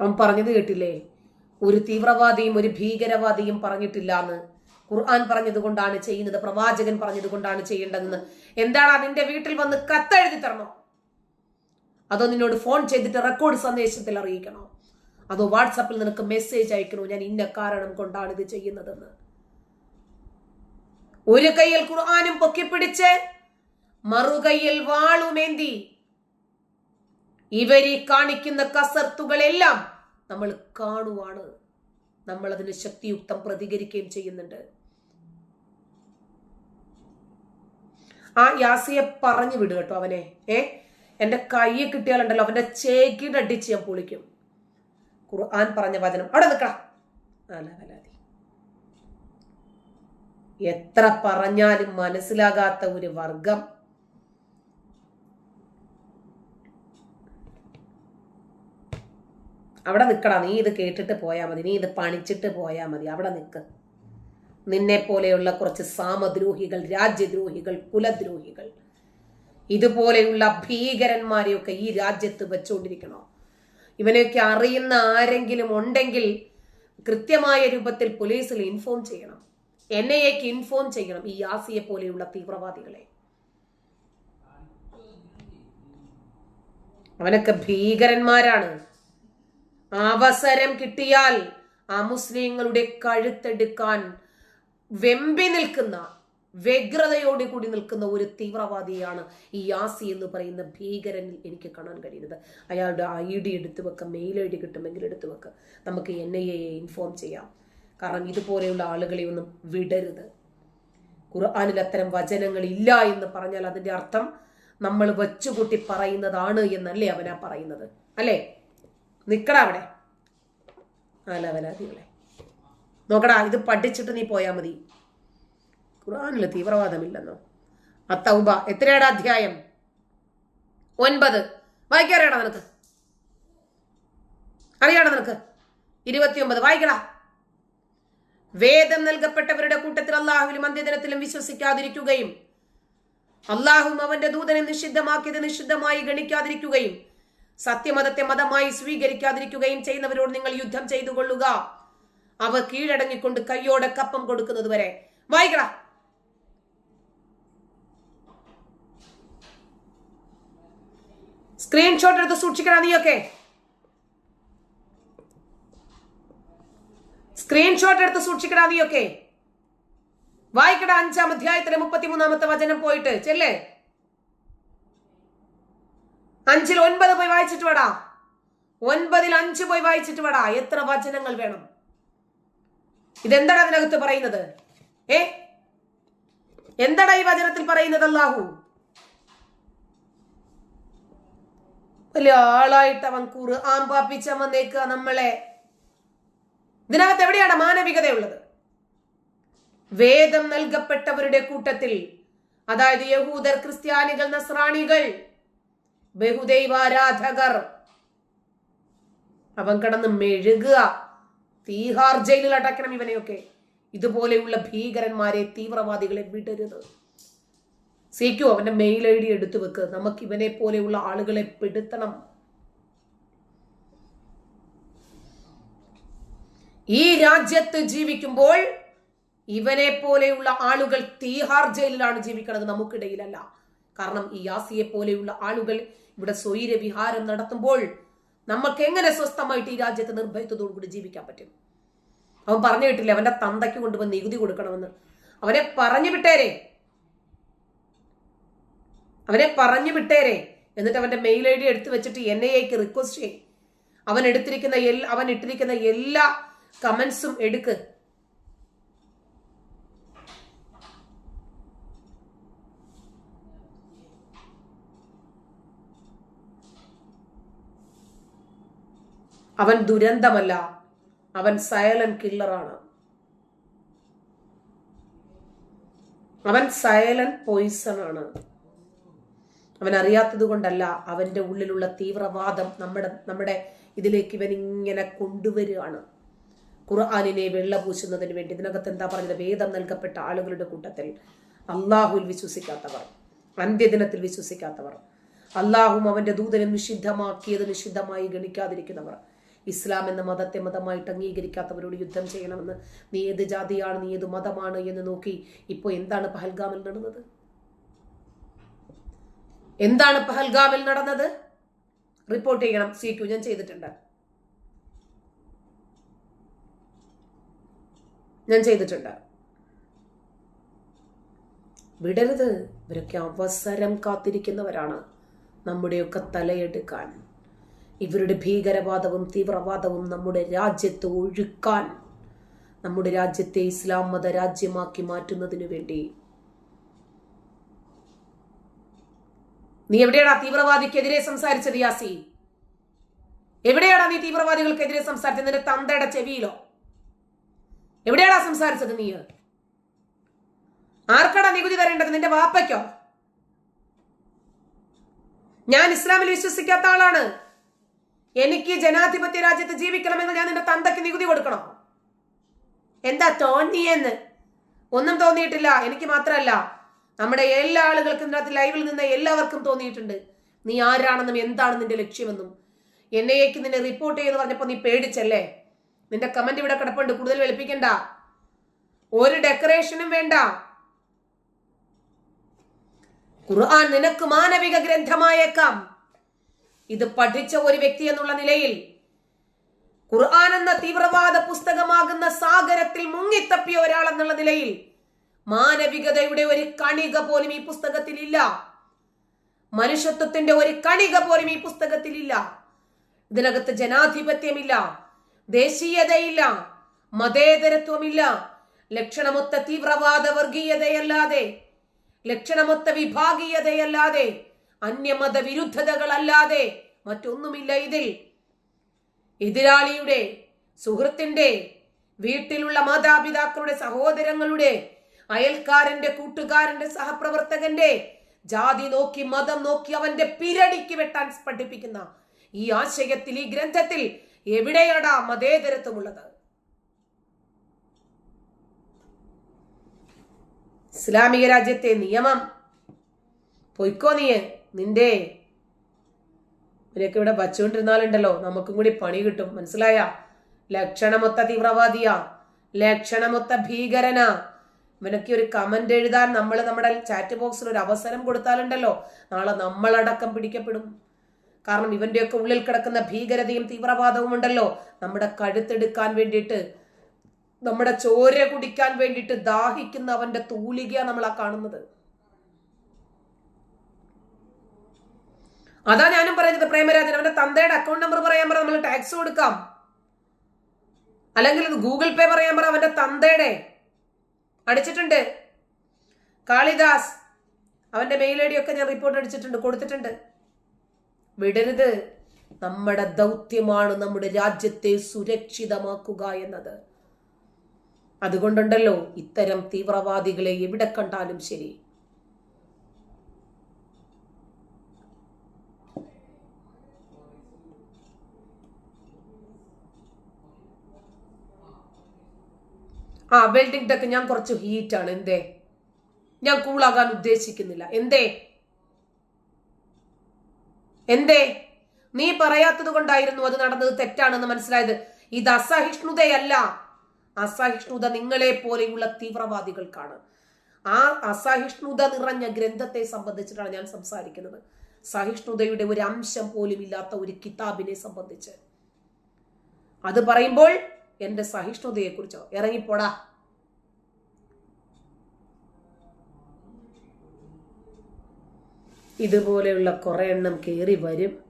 അവൻ പറഞ്ഞത് കേട്ടില്ലേ? ഒരു തീവ്രവാദിയും ഒരു ഭീകരവാദിയും പറഞ്ഞിട്ടില്ല എന്ന് ഖുർആൻ പറഞ്ഞതുകൊണ്ടാണ് ചെയ്യുന്നത് പ്രവാചകൻ പറഞ്ഞതുകൊണ്ടാണ് ചെയ്യേണ്ടതെന്ന്. എന്താണ് അതിന്റെ വീട്ടിൽ വന്ന് കത്തെഴുതി തരണോ? അതോ നിന്നോട് ഫോൺ ചെയ്തിട്ട് റെക്കോർഡ് സന്ദേശത്തിൽ അറിയിക്കണോ? അതോ വാട്സാപ്പിൽ നിനക്ക് മെസ്സേജ് അയക്കണോ? ഞാൻ ഇന്ന കാരണം കൊണ്ടാണ് ഇത് ചെയ്യുന്നതെന്ന്. ഒരു കയ്യിൽ ഖുർആാനും പൊക്കിപ്പിടിച്ച് മറുകൈയിൽ വാളുമേന്തി. ഇവരീ കാണിക്കുന്ന കസർത്തുകളെല്ലാം നമ്മൾ കാണുവാണ്. നമ്മൾ അതിന് ശക്തിയുക്തം പ്രതികരിക്കുകയും ചെയ്യുന്നുണ്ട്. ആ യാസിയെ പറഞ്ഞു വിടുക കേട്ടോ അവനെ. ഏ? എന്റെ കയ്യെ കിട്ടിയാലുണ്ടല്ലോ അവന്റെ ചേക്കിടടിച്ച് ഞാൻ പൊളിക്കും. ഖുർആൻ പറഞ്ഞ വചനം. അവിടെ നിൽക്കണം എത്ര പറഞ്ഞാലും മനസ്സിലാകാത്ത ഒരു വർഗം അവിടെ നിൽക്കടാ നീ ഇത് കേട്ടിട്ട് പോയാൽ മതി. നീ ഇത് പണിച്ചിട്ട് പോയാൽ മതി. അവിടെ നിൽക്ക് നിന്നെ പോലെയുള്ള കുറച്ച് സാമദ്രോഹികൾ രാജ്യദ്രോഹികൾ കുലദ്രോഹികൾ ഇതുപോലെയുള്ള ഭീകരന്മാരെയൊക്കെ ഈ രാജ്യത്ത് വെച്ചുകൊണ്ടിരിക്കണോ ഇവനെയൊക്കെ അറിയുന്ന ആരെങ്കിലും ഉണ്ടെങ്കിൽ കൃത്യമായ രൂപത്തിൽ പോലീസിൽ ഇൻഫോം ചെയ്യണം. എൻ ഐ എക്ക് ഇൻഫോം ചെയ്യണം ഈ യാസിയെ പോലെയുള്ള തീവ്രവാദികളെ. അവനൊക്കെ ഭീകരന്മാരാണ്. അവസരം കിട്ടിയാൽ ആ മുസ്ലിങ്ങളുടെ കഴുത്തെടുക്കാൻ വെമ്പി നിൽക്കുന്ന വ്യഗ്രതയോടെ കൂടി നിൽക്കുന്ന ഒരു തീവ്രവാദിയാണ് ഈ യാസി എന്ന് പറയുന്ന ഭീകരനിൽ എനിക്ക് കാണാൻ കഴിയുന്നത്. അയാളുടെ ഐ ഡി എടുത്തു വെക്ക മെയിൽ ഐ ഡി കിട്ടുമെങ്കിൽ എടുത്തു വെക്ക. നമുക്ക് എൻ ഐ എ ഇൻഫോം ചെയ്യാം. കാരണം ഇതുപോലെയുള്ള ആളുകളെ ഒന്നും വിടരുത്. ഖുർആാനിൽ അത്തരം വചനങ്ങൾ ഇല്ല എന്ന് പറഞ്ഞാൽ അതിന്റെ അർത്ഥം നമ്മൾ വെച്ചുകൂട്ടി പറയുന്നതാണ് എന്നല്ലേ അവനാ പറയുന്നത്. അല്ലേ? നിക്കടാ അവിടെ. അലവലാദികളെ നോക്കടാ ഇത് പഠിച്ചിട്ട് നീ പോയാൽ മതി. ഖുർആാനിൽ തീവ്രവാദമില്ലെന്നോ? അത്തൗബ എത്രയാടാ അധ്യായം? ഒൻപത്. വായിക്കാറിയാടാ നിനക്ക്? അറിയാടാ നിനക്ക്? ഇരുപത്തിയൊമ്പത്. വായിക്കടാ. വേദം നൽകപ്പെട്ടവരുടെ കൂട്ടത്തിൽ അള്ളാഹുവിലും അന്ത്യദിനത്തിലും വിശ്വസിക്കാതിരിക്കുകയും അള്ളാഹും അവന്റെ ദൂതനെ നിഷിദ്ധമാക്കിയത് നിഷിദ്ധമായി ഗണിക്കാതിരിക്കുകയും സത്യമതത്തെ മതമായി സ്വീകരിക്കാതിരിക്കുകയും ചെയ്യുന്നവരോട് നിങ്ങൾ യുദ്ധം ചെയ്തു കൊള്ളുക അവ കീഴടങ്ങിക്കൊണ്ട് കയ്യോടെ കപ്പം കൊടുക്കുന്നത് വരെ വായിക്കടാ സ്ക്രീൻഷോട്ട് എടുത്ത് സൂക്ഷിക്കണ നീയൊക്കെ. സ്ക്രീൻഷോട്ട് എടുത്ത് സൂക്ഷിക്കണ നീയൊക്കെ. വായിക്കട അഞ്ചാം അധ്യായത്തിലെ മുപ്പത്തിമൂന്നാമത്തെ വചനം പോയിട്ട് ചെല്ലേ. അഞ്ചിൽ ഒൻപത് പോയി വായിച്ചിട്ട് വേടാ. ഒൻപതിൽ അഞ്ച് പോയി വായിച്ചിട്ട് വേടാ. എത്ര വചനങ്ങൾ വേണം? ഇതെന്താണ് അതിനകത്ത് പറയുന്നത്? ഏ? എന്താണ് ഈ വചനത്തിൽ പറയുന്നത് അല്ലാഹു? വലിയ ആളായിട്ട് അവൻ കൂറ് ആമ്പാപ്പിച്ച വന്നേക്കുക നമ്മളെ. ഇതിനകത്ത് എവിടെയാണ് മാനവികതയുള്ളത്? വേദം നൽകപ്പെട്ടവരുടെ കൂട്ടത്തിൽ അതായത് യഹൂദർ ക്രിസ്ത്യാനികൾ നസ്രാണികൾ ബഹുദൈവാരാധകർ. അവൻ കിടന്ന് മെഴുകുക. തീഹാർ ജയിലിൽ അടക്കണം ഇവനെയൊക്കെ. ഇതുപോലെയുള്ള ഭീകരന്മാരെ തീവ്രവാദികളെ വിടരുത്. സീക്കു അവന്റെ മെയിൽ ഐ ഡി എടുത്തു വെക്ക്. നമുക്ക് ഇവനെ പോലെയുള്ള ആളുകളെ പെടുത്തണം. ഈ രാജ്യത്ത് ജീവിക്കുമ്പോൾ ഇവനെ പോലെയുള്ള ആളുകൾ തീഹാർ ജയിലിലാണ് ജീവിക്കുന്നത് നമുക്കിടയിലല്ല. കാരണം ഈ യാസിയെ പോലെയുള്ള ആളുകൾ ഇവിടെ സ്വൈര വിഹാരം നടത്തുമ്പോൾ നമുക്ക് എങ്ങനെ സ്വസ്ഥമായിട്ട് ഈ രാജ്യത്ത് നിർഭയത്വത്തോടുകൂടി ജീവിക്കാൻ പറ്റും? അവൻ പറഞ്ഞു കിട്ടില്ല അവന്റെ തന്തയ്ക്ക് കൊണ്ടുവന്ന് നികുതി കൊടുക്കണമെന്ന്. അവനെ പറഞ്ഞു വിട്ടേരെ. അവനെ പറഞ്ഞു വിട്ടേരെ. എന്നിട്ട് അവന്റെ മെയിൽ ഐ ഡി എടുത്തു വെച്ചിട്ട് എൻ ഐ എക്ക് റിക്വസ്റ്റ് ചെയ്യും. അവൻ എടുത്തിരിക്കുന്ന എല്ലാ അവൻ ഇട്ടിരിക്കുന്ന എല്ലാ കമന്റ്സും എടുക്ക്. അവൻ ദുരന്തമല്ല. അവൻ സൈലന്റ് കില്ലറാണ്. അവൻ സൈലന്റ് പോയിസൺ ആണ് അവൻ അറിയാത്തത് കൊണ്ടല്ല അവന്റെ ഉള്ളിലുള്ള തീവ്രവാദം നമ്മുടെ നമ്മുടെ ഇതിലേക്ക് ഇവൻ ഇങ്ങനെ കൊണ്ടുവരികയാണ്. ഖുർആാനിനെ വെള്ളപൂശുന്നതിന് വേണ്ടി. ഇതിനകത്ത് എന്താ പറയുന്നത് വേദം നൽകപ്പെട്ട ആളുകളുടെ കൂട്ടത്തിൽ അള്ളാഹുൽ വിശ്വസിക്കാത്തവർ അന്ത്യദിനത്തിൽ വിശ്വസിക്കാത്തവർ അള്ളാഹും അവന്റെ ദൂതനെ നിഷിദ്ധമാക്കിയത് നിഷിദ്ധമായി ഗണിക്കാതിരിക്കുന്നവർ ഇസ്ലാം എന്ന മതത്തെ മതമായിട്ട് അംഗീകരിക്കാത്തവരോട് യുദ്ധം ചെയ്യണമെന്ന് നീ ഏത് ജാതിയാണ് നീ ഏത് മതമാണ് എന്ന് നോക്കി ഇപ്പോൾ എന്താണ് പഹൽഗാമിൽ നടന്നത്? എന്താണ് പഹൽഗാമിൽ നടന്നത്? റിപ്പോർട്ട് ചെയ്യണം. സി ക്യു ഞാൻ ചെയ്തിട്ടുണ്ട്. ഞാൻ ചെയ്തിട്ടുണ്ട്. വിടരുത്. ഇവരൊക്കെ അവസരം കാത്തിരിക്കുന്നവരാണ്. നമ്മുടെയൊക്കെ തലയെടുക്കാൻ. ഇവരുടെ ഭീകരവാദവും തീവ്രവാദവും നമ്മുടെ രാജ്യത്ത് ഒഴുക്കാൻ നമ്മുടെ രാജ്യത്തെ ഇസ്ലാം മത രാജ്യമാക്കി മാറ്റുന്നതിനു വേണ്ടി. നീ എവിടെയാടാ തീവ്രവാദിക്കെതിരെ സംസാരിച്ചത് യാസി? എവിടെയാടാ നീ തീവ്രവാദികൾക്കെതിരെ സംസാരിച്ചത്? നിന്റെ തന്തയുടെ ചെവിയിലോ? എവിടെയാടാ സംസാരിച്ചത് നീ? ആർക്കാടാ നികുതി തരേണ്ടത്? നിന്റെ വാപ്പയ്ക്കോ? ഞാൻ ഇസ്ലാമിൽ വിശ്വസിക്കാത്ത ആളാണ്. എനിക്ക് ജനാധിപത്യ രാജ്യത്ത് ജീവിക്കണമെങ്കിൽ ഞാൻ നിന്റെ തന്തയ്ക്ക് നികുതി കൊടുക്കണം. എന്താ തോന്നിയെന്ന് ഒന്നും തോന്നിയിട്ടില്ല. എനിക്ക് മാത്രമല്ല നമ്മുടെ എല്ലാ ആളുകൾക്കും ഇതിനകത്ത് ലൈവിൽ നിന്ന് എല്ലാവർക്കും തോന്നിയിട്ടുണ്ട്. നീ ആരാണെന്നും എന്താണ് നിന്റെ ലക്ഷ്യമെന്നും. എന്നെയേക്ക് നിന്നെ റിപ്പോർട്ട് ചെയ്യുന്നു പറഞ്ഞപ്പോൾ നീ പേടിച്ചല്ലേ? നിന്റെ കമന്റ് ഇവിടെ കിടപ്പുണ്ട്. കൂടുതൽ വെളുപ്പിക്കണ്ട. ഒരു ഡെക്കറേഷനും വേണ്ട. ഖുർആൻ നിനക്ക് മാനവിക ഗ്രന്ഥമായേക്കാം. ഇത് പഠിച്ച ഒരു വ്യക്തി എന്നുള്ള നിലയിൽ ഖുർആൻ എന്ന തീവ്രവാദ പുസ്തകമാകുന്ന സാഗരത്തിൽ മുങ്ങിത്തപ്പിയ ഒരാൾ എന്നുള്ള നിലയിൽ മാനവികതയുടെ ഒരു കണിക പോലും ഈ പുസ്തകത്തിൽ ഇല്ല. മനുഷ്യത്വത്തിന്റെ ഒരു കണിക പോലും ഈ പുസ്തകത്തിൽ ഇല്ല. ഇതിനകത്ത് ജനാധിപത്യമില്ല ദേശീയതയില്ല മതേതരത്വമില്ല ലക്ഷണമൊത്ത തീവ്രവാദ വർഗീയതയല്ലാതെ ലക്ഷണമൊത്ത വിഭാഗീയതയല്ലാതെ അന്യമത വിരുദ്ധതകളല്ലാതെ മറ്റൊന്നുമില്ല ഇതിൽ. എതിരാളിയുടെ സുഹൃത്തിന്റെ വീട്ടിലുള്ള മാതാപിതാക്കളുടെ സഹോദരങ്ങളുടെ അയൽക്കാരന്റെ കൂട്ടുകാരന്റെ സഹപ്രവർത്തകന്റെ ജാതി നോക്കി മതം നോക്കി അവന്റെ പിരടിക്ക് വെട്ടാൻ പഠിപ്പിക്കുന്ന ഈ ആശയത്തിൽ ഈ ഗ്രന്ഥത്തിൽ എവിടെയാണ് മതേതരത്വമുള്ളത്? ഇസ്ലാമിക രാജ്യത്തെ നിയമം പൊയ്ക്കോ നീ നിന്റെ ഇവരൊക്കെ ഇവിടെ വച്ചുകൊണ്ടിരുന്നാലുണ്ടല്ലോ. നമുക്കും കൂടി പണി കിട്ടും. മനസ്സിലായ? ലക്ഷണമൊത്ത തീവ്രവാദിയാ. ലക്ഷണമൊത്ത ഭീകരനാ. ഇവനൊക്കെ ഒരു കമന്റ് എഴുതാൻ നമ്മൾ നമ്മുടെ ചാറ്റ് ബോക്സിൽ ഒരു അവസരം കൊടുത്താലുണ്ടല്ലോ. നാളെ നമ്മളടക്കം പിടിക്കപ്പെടും. കാരണം ഇവന്റെയൊക്കെ ഉള്ളിൽ കിടക്കുന്ന ഭീകരതയും തീവ്രവാദവും ഉണ്ടല്ലോ. നമ്മുടെ കഴുത്തെടുക്കാൻ വേണ്ടിയിട്ട് നമ്മുടെ ചോര കുടിക്കാൻ വേണ്ടിയിട്ട് ദാഹിക്കുന്ന അവന്റെ തൂലികയാണ് നമ്മളാ കാണുന്നത്. അതാ ഞാനും പറയുന്നത്. പ്രേമരാജൻ അവന്റെ തന്തയുടെ അക്കൗണ്ട് നമ്പർ പറയാൻ പറ നമ്മൾ ടാക്സ് കൊടുക്കാം. അല്ലെങ്കിൽ ഗൂഗിൾ പേ പറയാൻ പറ അവന്റെ തന്തയുടെ. അടിച്ചിട്ടുണ്ട്. കാളിദാസ് അവന്റെ മെയിൽ ഐ ഡി ഒക്കെ ഞാൻ റിപ്പോർട്ട് അടിച്ചിട്ടുണ്ട് കൊടുത്തിട്ടുണ്ട്. വിടരുത്. നമ്മുടെ ദൗത്യമാണ് നമ്മുടെ രാജ്യത്തെ സുരക്ഷിതമാക്കുക എന്നത്. അതുകൊണ്ടുണ്ടല്ലോ ഇത്തരം തീവ്രവാദികളെ എവിടെ കണ്ടാലും ശരി. ആ വെൽഡിംഗ് ടെക്ക് ഞാൻ കുറച്ച് ഹീറ്റാണ് എന്തേ? ഞാൻ കൂളാകാൻ ഉദ്ദേശിക്കുന്നില്ല. എന്തേ? എന്തേ? നീ പറയാത്തത് കൊണ്ടായിരുന്നു അത് നടന്നത് തെറ്റാണെന്ന് മനസ്സിലായത്. ഇത് അസഹിഷ്ണുതയല്ല. അസഹിഷ്ണുത നിങ്ങളെ പോലെയുള്ള തീവ്രവാദികൾക്കാണ്. ആ അസഹിഷ്ണുത നിറഞ്ഞ ഗ്രന്ഥത്തെ സംബന്ധിച്ചിട്ടാണ് ഞാൻ സംസാരിക്കുന്നത്. സഹിഷ്ണുതയുടെ ഒരു അംശം പോലും ഇല്ലാത്ത ഒരു കിതാബിനെ സംബന്ധിച്ച്. അത് പറയുമ്പോൾ എന്റെ സഹിഷ്ണുതയെക്കുറിച്ചോ? ഇറങ്ങിപ്പോടാ. ഇതുപോലെയുള്ള കുറെ എണ്ണം കയറി വരും.